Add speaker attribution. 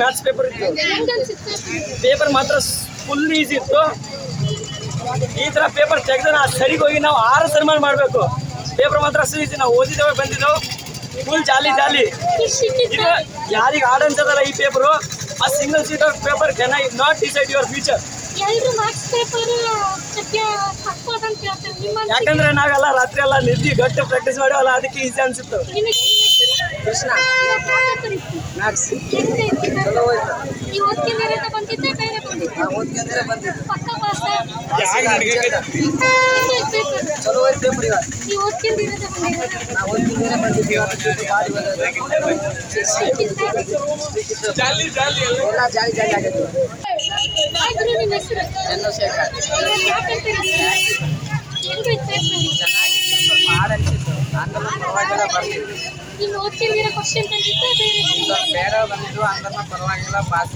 Speaker 1: Maths paper ಇತ್ತು. Paper ಮಾತ್ರ full easy ಇತ್ತು. ಈ ತರ ಪೇಪರ್ ತೆಗೆದು ನಾವು ಸರಿಗೆ ಹೋಗಿ ನಾವು ಆರು ಸನ್ಮಾನ ಮಾಡಬೇಕು. ಪೇಪರ್ ಮಾತ್ರ ಅಷ್ಟು ಈಸಿ ನಾವು ಓದಿದ್ದೇವೆ ಬಂದಿದ್ದೆವು ಫುಲ್ ಜಾಲಿ ಜಾಲಿ ಇದು ಯಾರಿಗೆ ಆಡ್ ಅನ್ಸದಲ್ಲ ಈ ಪೇಪರು ಆ single
Speaker 2: seater paper can I not decide your future
Speaker 1: ಯಾಕಂದ್ರೆ ನಾವೆಲ್ಲ ರಾತ್ರಿ ಎಲ್ಲ ನಿದ್ದಿ ಗಟ್ಟಿ ಪ್ರಾಕ್ಟೀಸ್ ಮಾಡಿವಲ್ಲ ಅದಕ್ಕೆ ಈಸಿ ಅನ್ಸುತ್ತೆ. ಕೃಷ್ಣ ಮ್ಯಾಥ್ಸ್ ಚಲೋ ಹೋಯ್ತು
Speaker 2: ನೀವು ಓದ್ಕೊಂಡಿರೋದ ಬಂದಿದ್ದೆ ಬೇರೆ ಬಂದಿದ್ದೆ ಪಕ್ಕ ಪಾಸ
Speaker 1: ಚಲೋ ಹೋಯ್ತು ಪೇಪರ್ ಇವಾಗ
Speaker 2: ನೀವು ಓದ್ಕೊಂಡಿರೋದ ಬಂದಿರೋದು
Speaker 1: ನಾವು ಓದ್ತಿದ್ದೇನೆ ಬಂದಿದ್ದೀವಿ ಜಾಲಿ ಜಾಲಿ ಎಲ್ಲ ಜಾಲಿ ಜಾಲಿ ಆಗೈತೆ
Speaker 2: ಆದ್ರೂ ನಿಮ್ಮ ಹೆಸರು
Speaker 1: ಚಂದ್ರಶೇಖರ್
Speaker 2: ಇವತ್ತು ಯಾಕೆ ಕರೀತೀರಾ? ಹೆಂಗೈತೆ paper?
Speaker 1: ಹಾಡು ಅನಿಸಿತ್ತು ಆಂಧ್ರ ಪರವಾಗಿಲ್ಲ ಬರ್ತಿದ್ವಿ
Speaker 2: ನೀನು ಓದ್ಕೊಂಡಿರೋ ಕ್ವಶನ್ ಬೇರೆ ಬಂದಿದ್ದೆ
Speaker 1: ಬೇರೆ ಬಂದಿದ್ದು ಆಂಧ್ರ ಪರವಾಗಿಲ್ಲ ಪಾಸ್.